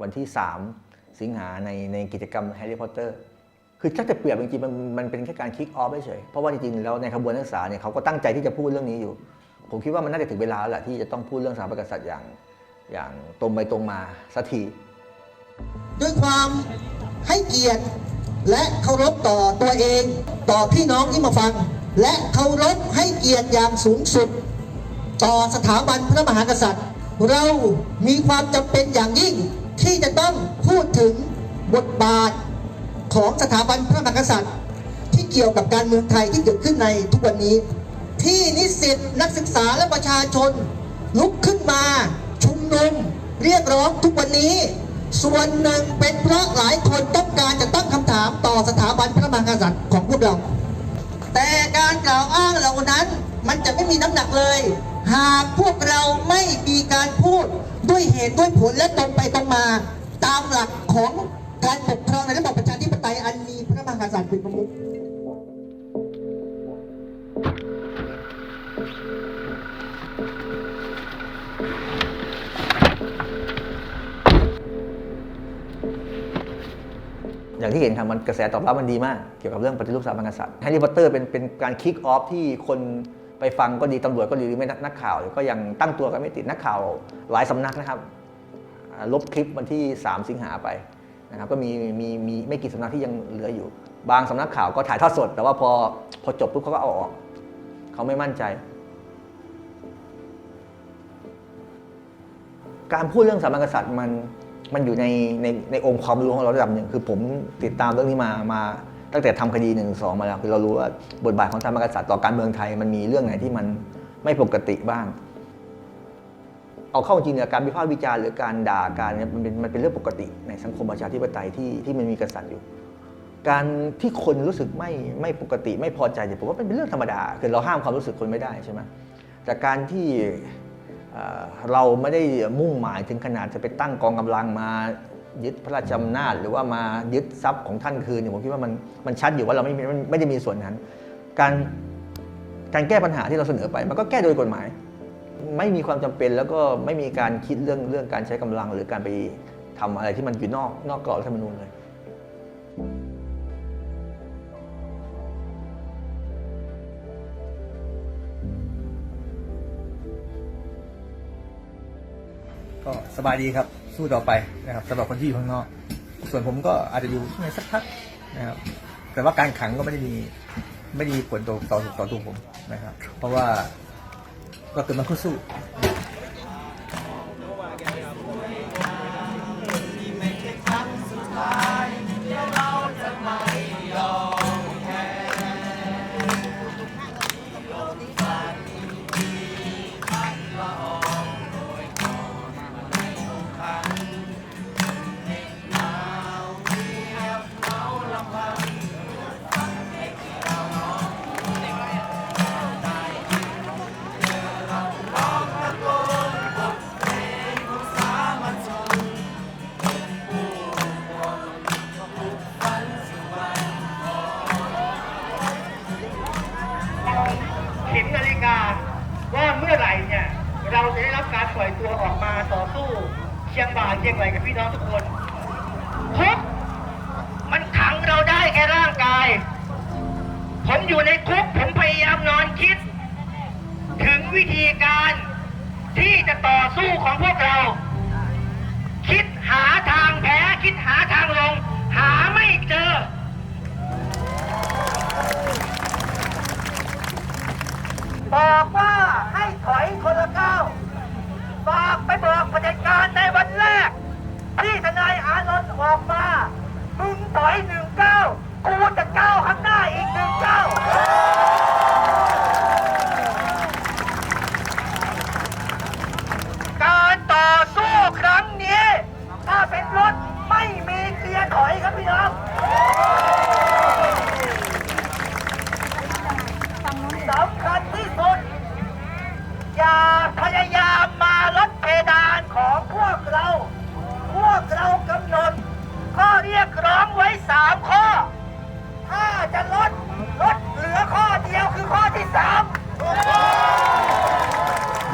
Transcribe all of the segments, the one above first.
วันที่ 3 สิงหาในในกิจกรรมแฮร์รี่พอตเตอร์คือถ้าจะเปรียบจริงๆมันมันเป็นแค่การคิกออฟเฉยเพราะว่าจริงๆแล้วในขบวนนักศึกษาเนี่ยเขาก็ตั้งใจที่จะพูดเรื่องนี้อยู่ ผมคิดว่ามันน่าจะถึงเวลาแล้วแหละที่จะต้องพูดเรื่องสถาบันกษัตริย์อย่างอย่างตรงไปตรงมาสักทีด้วยความให้เกียรติและเคารพต่อตัวเองต่อพี่น้องที่มาฟัง และเคารพให้เกียรติอย่างสูงสุด ต่อสถาบันพระมหากษัตริย์ เรามีความจำเป็นอย่างยิ่ง ที่จะต้องพูดถึงบทบาทของสถาบันพระมหากษัตริย์ ที่เกี่ยวกับการเมืองไทยที่เกิดขึ้นในทุกวันนี้ ที่นิสิตนักศึกษาและประชาชน ลุกขึ้นมา ชุมนุม เรียกร้องทุกวันนี้ ส่วนหนึ่งเป็นเพราะหลายคนต้องการจะตั้งคำถามต่อสถาบันพระมหากษัตริย์ของพวกเรา แต่การกล่าวอ้างเหล่านั้นมันจะไม่มีน้ำหนักเลย หากพวกเราไม่ ด้วยเหตุด้วยผลและตรงไปตรงมา ตามหลักของการปกครองในระบอบประชาธิปไตยอันมีพระมหากษัตริย์เป็นประมุขอย่างที่เห็นครับมันกระแสตอบรับมันดีมาก เกี่ยวกับเรื่องปฏิรูปสถาบันกษัตริย์แฮร์รี่พอตเตอร์เป็นเป็นการคิกออฟที่คน ไปฟังก็ดีตำรวจก็ดีหรือไม่นักข่าวก็ยังตั้งตัวกันไม่ติดนักข่าวหลายสำนักนะครับ ลบคลิปวันที่ 3 สิงหาไปนะครับก็มีมีมีไม่กี่สำนักที่ยังเหลืออยู่ บางสำนักข่าวก็ถ่ายทอดสด แต่ว่าพอพอจบปุ๊บเขาก็เอาออกเขาไม่มั่นใจ การพูดเรื่องสถาบันกษัตริย์มันมันอยู่ในในในองค์ความรู้ของเราระดับหนึ่งคือผมติดตามเรื่องนี้มามา ตั้งแต่ทำคดีหนึ่งสองมาแล้วคือเรารู้ว่าบทบาทของสถาบันกษัตริย์ต่อการเมืองไทยมันมีเรื่องไหนที่มันไม่ปกติบ้าง เอาเข้าจริงเนี่ยการวิพากษ์วิจารณ์หรือการด่าการเนี่ยมันเป็นมันเป็นเรื่องปกติในสังคมประชาธิปไตยที่ที่มันมีกษัตริย์อยู่ การที่คนรู้สึกไม่ไม่ปกติไม่พอใจเนี่ยผมว่าเป็นเรื่องธรรมดา คือเราห้ามความรู้สึกคนไม่ได้ใช่ไหมแต่การที่เอ่อเราไม่ได้มุ่งหมายถึงขนาดจะไปตั้งกองกำลังมา ยึดพระราชอำนาจ หรือว่ามายึดทรัพย์ของท่านคืนเนี่ยผมคิดว่ามันมันชัดอยู่ว่าเราไม่ไม่ไม่ได้มีส่วนนั้น การการแก้ปัญหาที่เราเสนอไป มันก็แก้โดยกฎหมาย ไม่มีความจำเป็นแล้วก็ไม่มีการคิดเรื่องเรื่องการใช้กำลัง หรือการไปทำอะไรที่มันอยู่นอกนอกกรอบรัฐธรรมนูญเลยก็สบายดีครับ สู้ต่อไปนะครับสำหรับคนที่อยู่ข้างนอก ส่วนผมก็อาจจะอยู่ข้างในสักพักนะครับแต่ว่าการขังก็ไม่ได้มีไม่ได้มีผลต่อต่อต่อตัวผมนะครับ เพราะว่าก็เกิดมาเพื่อสู้ ชียงบ่าเชียงใหม่กับพี่น้องทุกคนคุกมันขังเราได้แค่ร่างกาย ผมอยู่ในคุกผมพยายามนอนคิด ถึงวิธีการที่จะต่อสู้ของพวกเรา คิดหาทางแพ้คิดหาทางลง หาไม่เจอ บอกว่าให้ถอยคนละก้าวฝากไปบอกประเด็จการในวันแรก ที่ทนายอานนท์ออกมามึงต่อยหนึ่งเก้ากูจะ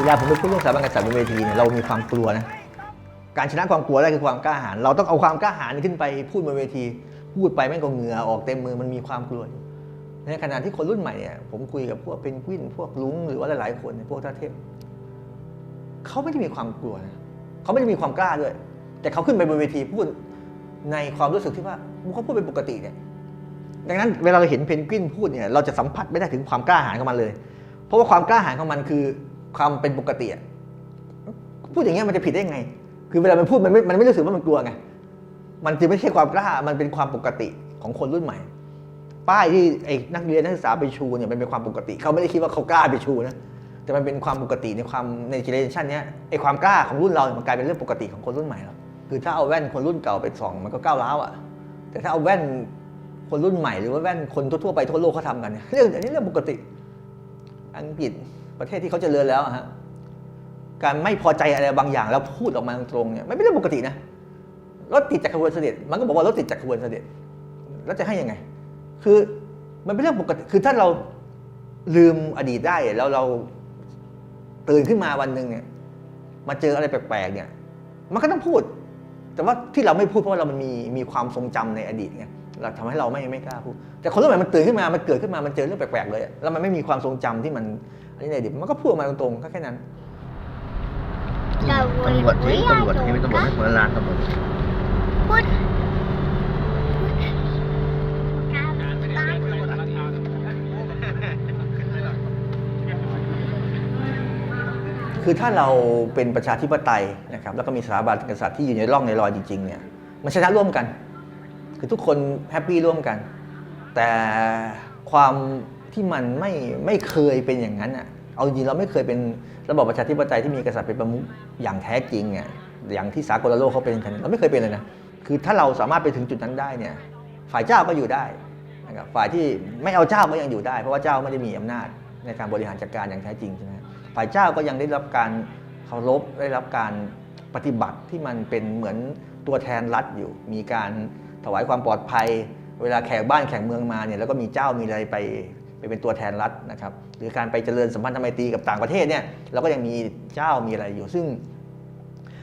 เวลาผมไปพูดเรื่องสถาบันกษัตริย์บนเวทีเนี่ยเรามีความกลัวนะการชนะความกลัวได้คือความกล้าหาญเราต้องเอาความกล้าหาญขึ้นไปพูดบนเวที พูดไปแม่งก็เหงื่อออกเต็มมือมันมีความกลัวในขณะที่คนรุ่นใหม่เนี่ยผมคุยกับพวกเพนกวินพวกลุงหรือว่าหลายๆคนพวกท่าเทพเขาไม่ได้มีความกลัวนะเขาไม่ได้มีความกล้าด้วย แต่เขาขึ้นไปบนเวทีพูดในความรู้สึกที่ว่าเขาพูดเป็นปกติเนี่ยดังนั้นเวลาเราเห็นเพนกวินพูดเนี่ยเราจะสัมผัสไม่ได้ถึงความกล้าหาญของมันเลย เพราะว่าความกล้าหาญของมันคือ ความเป็นปกติอะพูดอย่างเงี้ยมันจะผิดได้ไง คือเวลามันพูดมันไม่มันไม่รู้สึกว่ามันกลัวไงมันจะไม่ใช่ความกล้ามันเป็นความปกติของคนรุ่นใหม่ ป้ายที่ไอ้นักเรียนนักศึกษาไปชูเนี่ยมันเป็นความปกติ เขาไม่ได้คิดว่าเขากล้าไปชูนะแต่มันเป็นความปกติในความในเจเนอเรชันเนี้ยไอ้ความกล้าของรุ่นเราเนี่ยมันกลายเป็นเรื่องปกติของคนรุ่นใหม่แล้วคือถ้าเอาแว่นคนรุ่นเก่าไปส่องมันก็ก้าวร้าวอะ แต่ถ้าเอาแว่นคนรุ่นใหม่หรือว่าแว่นคนทั่วๆไปทั่วโลกเขาทำกันเนี่ยเรื่องอันนี้เรื่องปกติ อังกฤษ ประเทศที่เขาจเจริญแล้วฮะการไม่พอใจอะไรบางอย่างแล้วพูดออกมาตรงๆเนี่ยไม่เป็นเรื่องปกตินะรถติดจากขบวนเสด็จ มันก็บอกว่ารถติดจากขบวนเสด็จ แล้วจะให้ยังไง คือมันเป็นเรื่องปกติ คือถ้าเราลืมอดีตได้แล้วเราตื่นขึ้นมาวันหนึ่งเนี่ยมาเจออะไรแปลกๆเนี่ย มันก็ต้องพูด แต่ว่าที่เราไม่พูดเพราะว่าเรามันมีมีความทรงจำในอดีตไงเราทำให้เราไม่ไม่กล้าพูด แต่คนรุ่นใหม่มันตื่นขึ้นมา มันเกิดขึ้นมา มันเจอเรื่องแปลกๆเลย แล้วมันไม่มีความทรงจำที่มัน นนี้ในอดีตมันก็พูดออกมาตรงๆก็แค่นั้นตำรวจเฮ้ยตำรวจนี่เป็นตำรวจไม่คนละร้านตำรวจพูดคือถ้าเราเป็นประชาธิปไตยนะครับแล้วก็มีสถาบันกษัตริย์ที่อยู่ในร่องในรอยจริงๆเนี่ยมันชนะร่วมกัน คือทุกคนแฮปปี้ร่วมกัน แต่ความ ที่มันไม่ไม่เคยเป็นอย่างนั้นอะเอาจริงเราไม่เคยเป็นระบอบประชาธิปไตยที่มีกษัตริย์เป็นประมุขอย่างแท้จริงอะอย่างที่สากลโลกเขาเป็นกันเราไม่เคยเป็นเลยนะคือถ้าเราสามารถไปถึงจุดนั้นได้เนี่ยฝ่ายเจ้าก็อยู่ได้นะครับฝ่ายที่ไม่เอาเจ้าก็ยังอยู่ได้ เพราะว่าเจ้าไม่ได้มีอำนาจในการบริหารจัดการอย่างแท้จริงใช่ไหมฝ่ายเจ้าก็ยังได้รับการเคารพได้รับการปฏิบัติที่มันเป็นเหมือนตัวแทนรัฐอยู่ มีการถวายความปลอดภัย เวลาแขกบ้านแขกเมืองมาเนี่ยแล้วก็มีเจ้ามีอะไรไป ไปเป็นตัวแทนรัฐนะครับหรือการไปเจริญสัมพันธไมตรีกับต่างประเทศเนี่ยเราก็ยังมีเจ้ามีอะไรอยู่ ซึ่ง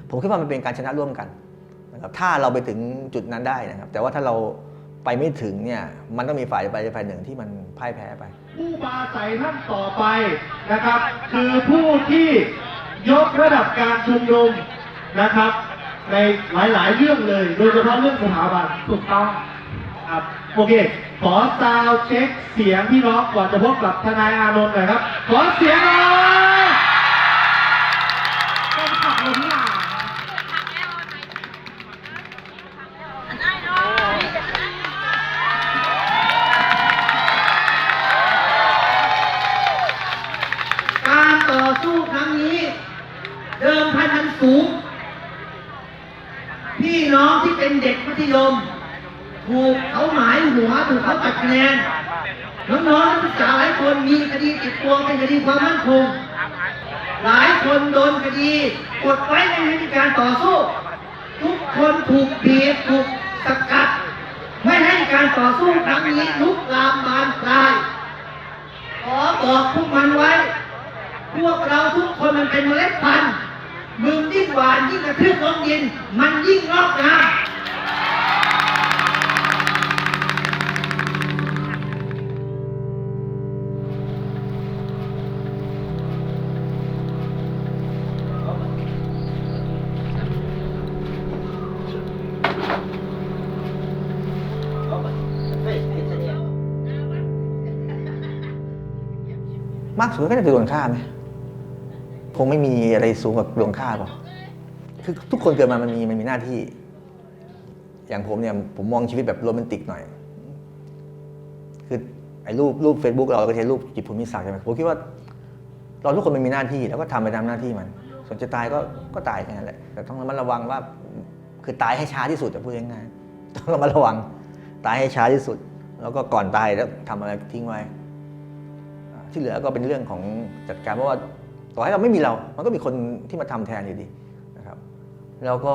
ผมคิดว่ามันเป็นการชนะร่วมกันนะครับถ้าเราไปถึงจุดนั้นได้นะครับ แต่ว่าถ้าเราไปไม่ถึงเนี่ยมันต้องมีฝ่ายใดฝ่ายหนึ่งที่มันพ่ายแพ้ไป ผู้ปราศัยท่านต่อไปนะครับ คือผู้ที่ยกระดับการชุมนุมนะครับ ในหลายๆ เรื่องเลย โดยเฉพาะเรื่องสถาบันถูกต้องครับ โอเค ขอซาวด์เช็คเสียงพี่น้องก่อนจะพบกับทนายอานนท์หน่อยครับ ขอเสียงหน่อยเป็นของลุ้นหลานการต่อสู้ครั้งนี้ เดิมพันอันสูง พี่น้องที่เป็นเด็กมัธยม ถูกเขาหมายหัวถูกเขาตัดคะแนนน้องๆนักศึกษาหลายคนมีคดีติดตัวเป็นคดีความมั่นคง หลายคนโดนคดีกดไว้ในวิธีการต่อสู้ ทุกคนถูกเบีบถูกสกัด ไม่ให้การต่อสู้ครั้งนี้ลุกลามบานปลายขอบอกพวกมันไว้ พวกเราทุกคนมันเป็นเมล็ดพันธุ์มึงยิ่งหวานยิ่งกระทืบลงดิน มันยิ่งงอกงาม มากสุดก็จะคือโดนฆ่าไหมคงไม่มีอะไรสูงกว่าโดนฆ่าหรอกคือทุกคนเกิดมามันมีมันมีหน้าที่ อย่างผมเนี่ยผมมองชีวิตแบบโรแมนติกหน่อย คือไอ้รูปรูปเฟซบุ๊กเราก็ใช้รูปจิตภูมิศักดิ์ใช่ไหมผมคิดว่า เราทุกคนมันมีหน้าที่แล้วก็ทำไปตามหน้าที่มัน ส่วนจะตายก็ก็ตายแค่นั้นแหละแต่ต้องระมัดระวังว่า คือตายให้ช้าที่สุดจะพูดง่ายๆต้องระมัดระวัง ตายให้ช้าที่สุด แล้วก็ก่อนตายแล้วทำอะไรทิ้งไว้ ที่เหลือก็เป็นเรื่องของจัดการเพราะว่าต่อให้เราไม่มีเรา มันก็มีคนที่มาทำแทนอยู่ดีนะครับ แล้วก็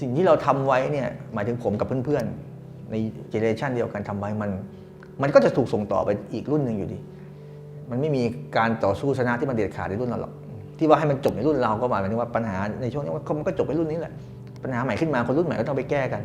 สิ่งที่เราทำไว้เนี่ยหมายถึงผมกับเพื่อนๆ ในเจเนเรชันเดียวกันทำไว้มัน มันก็จะถูกส่งต่อไปอีกรุ่นหนึ่งอยู่ดี มันไม่มีการต่อสู้ชนะที่มันเด็ดขาดในรุ่นเราหรอกที่ว่าให้มันจบในรุ่นเราก็หมายถึงว่าปัญหาในช่วงนี้มันก็มันก็จบในรุ่นนี้แหละปัญหาใหม่ขึ้นมาคนรุ่นใหม่ก็ต้องไปแก้กัน